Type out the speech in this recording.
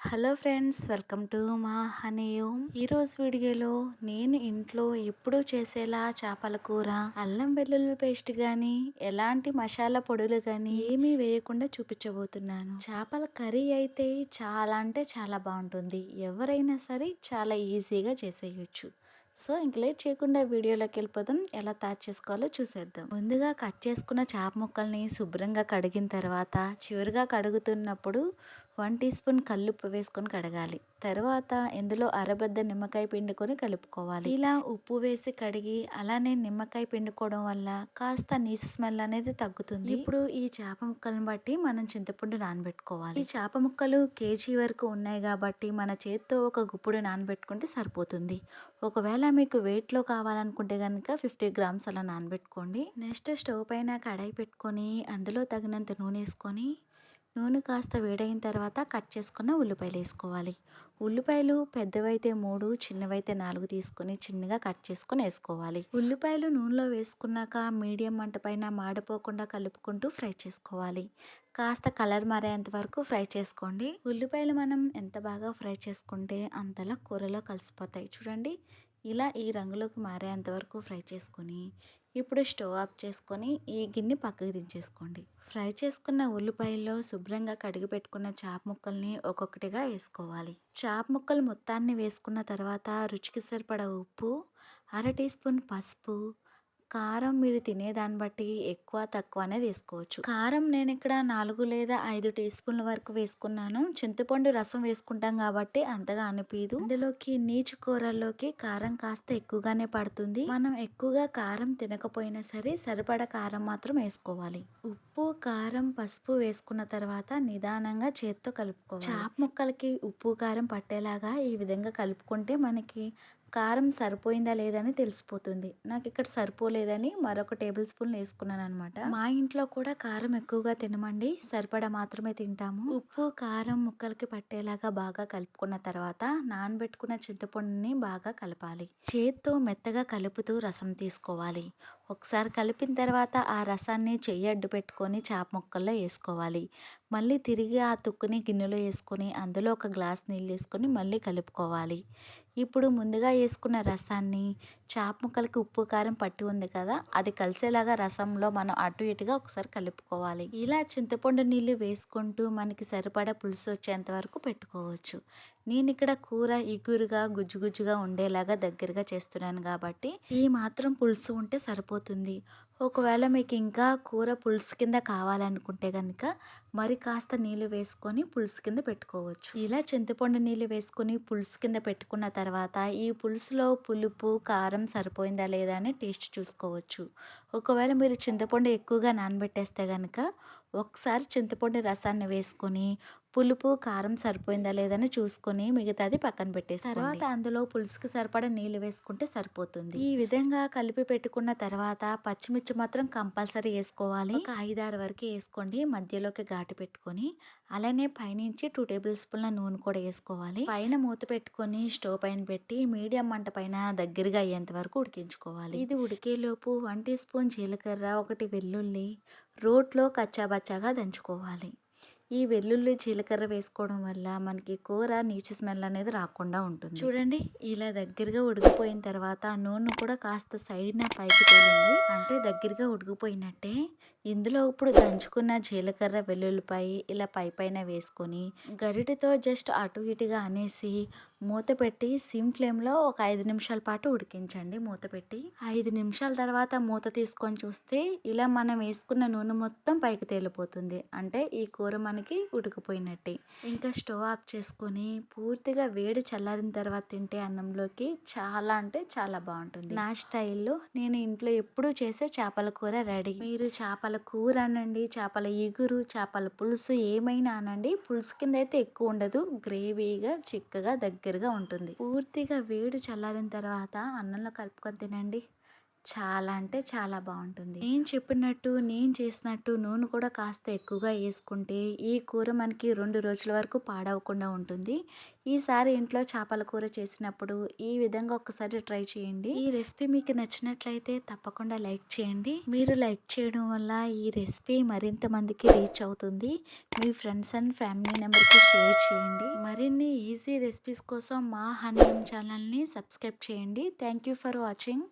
Hello friends welcome to మా హనీయం ఈరోజు వీడియోలో నేను ఇంట్లో ఎప్పుడూ చేసేలా చేపల కూర అల్లం వెల్లుల్లి పేస్ట్ కానీ ఎలాంటి మసాలా పొడులు కానీ ఏమీ వేయకుండా చూపించబోతున్నాను. చేపల కర్రీ అయితే చాలా అంటే చాలా బాగుంటుంది. ఎవరైనా సరే చాలా ఈజీగా చేసేయచ్చు. సో ఇంక లేట్ చేయకుండా వీడియోలోకి వెళ్ళిపోదాం. ఎలా తయారు చేసుకోవాలో చూసేద్దాం. ముందుగా కట్ చేసుకున్న చేప ముక్కల్ని శుభ్రంగా కడిగిన తర్వాత చివరిగా కడుగుతున్నప్పుడు వన్ టీ స్పూన్ కల్లుప్పు వేసుకొని కడగాలి. తర్వాత ఇందులో అరబద్ద నిమ్మకాయ పిండుకొని కలుపుకోవాలి. ఇలా ఉప్పు వేసి కడిగి అలానే నిమ్మకాయ పిండుకోవడం వల్ల కాస్త నీసు స్మెల్ అనేది తగ్గుతుంది. ఇప్పుడు ఈ చేప ముక్కలను బట్టి మనం చింతపండు నానబెట్టుకోవాలి. ఈ చేప ముక్కలు కేజీ వరకు ఉన్నాయి కాబట్టి మన చేత్తో ఒక గుప్పుడు నానబెట్టుకుంటే సరిపోతుంది. ఒకవేళ మీకు వెయిట్లో కావాలనుకుంటే కనుక ఫిఫ్టీ గ్రామ్స్ అలా నానబెట్టుకోండి. నెక్స్ట్ స్టవ్ పైన కడాయి పెట్టుకొని అందులో తగినంత నూనె వేసుకొని నూనె కాస్త వేడైన తర్వాత కట్ చేసుకున్న ఉల్లిపాయలు వేసుకోవాలి. ఉల్లిపాయలు పెద్దవైతే మూడు చిన్నవైతే నాలుగు తీసుకొని చిన్నగా కట్ చేసుకొని వేసుకోవాలి. ఉల్లిపాయలు నూనెలో వేసుకున్నాక మీడియం మంట పైన మాడిపోకుండా కలుపుకుంటూ ఫ్రై చేసుకోవాలి. కాస్త కలర్ మారేంత వరకు ఫ్రై చేసుకోండి. ఉల్లిపాయలు మనం ఎంత బాగా ఫ్రై చేసుకుంటే అంతలా కూరలో కలిసిపోతాయి. చూడండి ఇలా ఈ రంగులోకి మారేంత వరకు ఫ్రై చేసుకొని ఇప్పుడు స్టవ్ ఆఫ్ చేసుకొని ఈ గిన్నె పక్కకు దించేసుకోండి. ఫ్రై చేసుకున్న ఉల్లిపాయల్లో శుభ్రంగా కడిగి పెట్టుకున్న చాప ముక్కల్ని ఒక్కొక్కటిగా వేసుకోవాలి. చాప ముక్కలు మొత్తాన్ని వేసుకున్న తర్వాత రుచికి సరిపడ ఉప్పు అర టీ స్పూన్ పసుపు కారం మీరు తినేదాన్ని బట్టి ఎక్కువ తక్కువ అనేది వేసుకోవచ్చు. కారం నేను ఇక్కడ నాలుగు లేదా ఐదు టీ స్పూన్ల వరకు వేసుకున్నాను. చింతపండు రసం వేసుకుంటాం కాబట్టి అంతగా అనిపించదు ఇందులోకి నీచు కూరల్లోకి కారం కాస్త ఎక్కువగానే పడుతుంది. మనం ఎక్కువగా కారం తినకపోయినా సరే సరిపడ కారం మాత్రం వేసుకోవాలి. ఉప్పు కారం పసుపు వేసుకున్న తర్వాత నిదానంగా చేత్తో కలుపుకోవాలి. చాప ముక్కలకి ఉప్పు కారం పట్టేలాగా ఈ విధంగా కలుపుకుంటే మనకి కారం సరిపోయిందా లేదని తెలిసిపోతుంది. నాకు ఇక్కడ సరిపోలేదని మరొక టేబుల్ స్పూన్ వేసుకున్నాను అనమాట మా ఇంట్లో కూడా కారం ఎక్కువగా తినమండి. సరిపడా మాత్రమే తింటాము. ఉప్పు కారం ముక్కలకి పట్టేలాగా బాగా కలుపుకున్న తర్వాత నానబెట్టుకున్న చింతపండుని బాగా కలపాలి. చేత్తో మెత్తగా కలుపుతూ రసం తీసుకోవాలి. ఒకసారి కలిపిన తర్వాత ఆ రసాన్ని చెయ్యి అడ్డు పెట్టుకొని చేప ముక్కల్లో వేసుకోవాలి. మళ్ళీ తిరిగి ఆ తుక్కుని గిన్నెలో వేసుకొని అందులో ఒక గ్లాస్ నీళ్ళు వేసుకొని మళ్ళీ కలుపుకోవాలి. ఇప్పుడు ముందుగా వేసుకున్న రసాన్ని చేప ముక్కలకి ఉప్పు కారం పట్టి ఉంది కదా అది కలిసేలాగా రసంలో మనం అటు ఇటుగా ఒకసారి కలుపుకోవాలి. ఇలా చింతపండు నీళ్ళు వేసుకుంటూ మనకి సరిపడా పులుసు వచ్చేంత వరకు పెట్టుకోవచ్చు. నేను ఇక్కడ కూర ఇగురుగా గుజ్జు గుజ్జుగా ఉండేలాగా దగ్గరగా చేస్తున్నాను కాబట్టి ఈ మాత్రం పులుసు ఉంటే సరిపోతుంది. ఒకవేళ మీకు ఇంకా కూర పులుసు కింద కావాలనుకుంటే కనుక మరి కాస్త నీళ్ళు వేసుకొని పులుసు కింద పెట్టుకోవచ్చు. ఇలా చింతపండు నీళ్ళు వేసుకొని పులుసు కింద పెట్టుకున్న తర్వాత తర్వాత ఈ పులుసులో పులుపు కారం సరిపోయిందా లేదా అని టేస్ట్ చూసుకోవచ్చు. ఒకవేళ మీరు చింతపండు ఎక్కువగా నానబెట్టేస్తే కనుక ఒకసారి చింతపండు రసాన్ని వేసుకొని పులుపు కారం సరిపోయిందా లేదని చూసుకొని మిగతాది పక్కన పెట్టేసి తర్వాత అందులో పులుసుకి సరిపడా నీళ్ళు వేసుకుంటే సరిపోతుంది. ఈ విధంగా కలిపి పెట్టుకున్న తర్వాత పచ్చిమిర్చి మాత్రం కంపల్సరీ వేసుకోవాలి. ఒక ఐదారు వరకు వేసుకోండి. మధ్యలోకి ఘాటు పెట్టుకొని అలానే పైనుంచి టూ టేబుల్ స్పూన్ల నూనె కూడా వేసుకోవాలి. పైన మూత పెట్టుకొని స్టవ్ పైన పెట్టి మీడియం మంట పైన దగ్గరగా అయ్యేంత వరకు ఉడికించుకోవాలి. ఇది ఉడికేలోపు వన్ టీ స్పూన్ జీలకర్ర ఒకటి వెల్లుల్లి రోట్లో కచ్చాబచ్చాగా దంచుకోవాలి. ఈ వెల్లుల్లి జీలకర్ర వేసుకోవడం వల్ల మనకి కూర నీచు స్మెల్ అనేది రాకుండా ఉంటుంది. చూడండి ఇలా దగ్గరగా ఉడికిపోయిన తర్వాత నూనె కూడా కాస్త సైడ్న పైకి తేలింది. అంటే దగ్గరగా ఉడికిపోయినట్టే ఇందులో ఇప్పుడు దంచుకున్న జీలకర్ర వెల్లుల్లిపాయ ఇలా పై పైన వేసుకొని గరిటతో జస్ట్ అటు ఇటుగా అనేసి మూత పెట్టి సిమ్ ఫ్లేమ్లో ఒక ఐదు నిమిషాల పాటు ఉడికించండి మూత పెట్టి. ఐదు నిమిషాల తర్వాత మూత తీసుకొని చూస్తే ఇలా మనం వేసుకున్న నూనె మొత్తం పైకి తేలిపోతుంది. అంటే ఈ కూర మనకి ఉడికిపోయినట్టే. ఇంకా స్టవ్ ఆఫ్ చేసుకొని పూర్తిగా వేడి చల్లారిన తర్వాత తింటే అన్నంలోకి చాలా అంటే చాలా బాగుంటుంది. నా స్టైల్లో నేను ఇంట్లో ఎప్పుడూ చేసే చేపల కూర రెడీ. మీరు చేపల కూర అనండి చేపల ఇగురు చేపల పులుసు ఏమైనా అనండి పులుసు కింద అయితే ఎక్కువ ఉండదు. గ్రేవీగా చిక్కగా దగ్గర దగ్గరగా ఉంటుంది. పూర్తిగా వేడి చల్లారిన తర్వాత అన్నంలో కలుపుకొని తినండి. చాలా అంటే చాలా బాగుంటుంది. నేను చెప్పినట్టు నేను చేసినట్టు నూనె కూడా కాస్త ఎక్కువగా వేసుకుంటే ఈ కూర మనకి రెండు రోజుల వరకు పాడవకుండా ఉంటుంది. ఈసారి ఇంట్లో చేపల కూర చేసినప్పుడు ఈ విధంగా ఒకసారి ట్రై చేయండి. ఈ రెసిపీ మీకు నచ్చినట్లయితే తప్పకుండా లైక్ చేయండి. మీరు లైక్ చేయడం వల్ల ఈ రెసిపీ మరింత మందికి రీచ్ అవుతుంది. మీ ఫ్రెండ్స్ అండ్ ఫ్యామిలీ మెంబర్కి షేర్ చేయండి. మరిన్ని ఈజీ రెసిపీస్ కోసం మా హనీ ఛానల్ని సబ్స్క్రైబ్ చేయండి. Thank you for watching.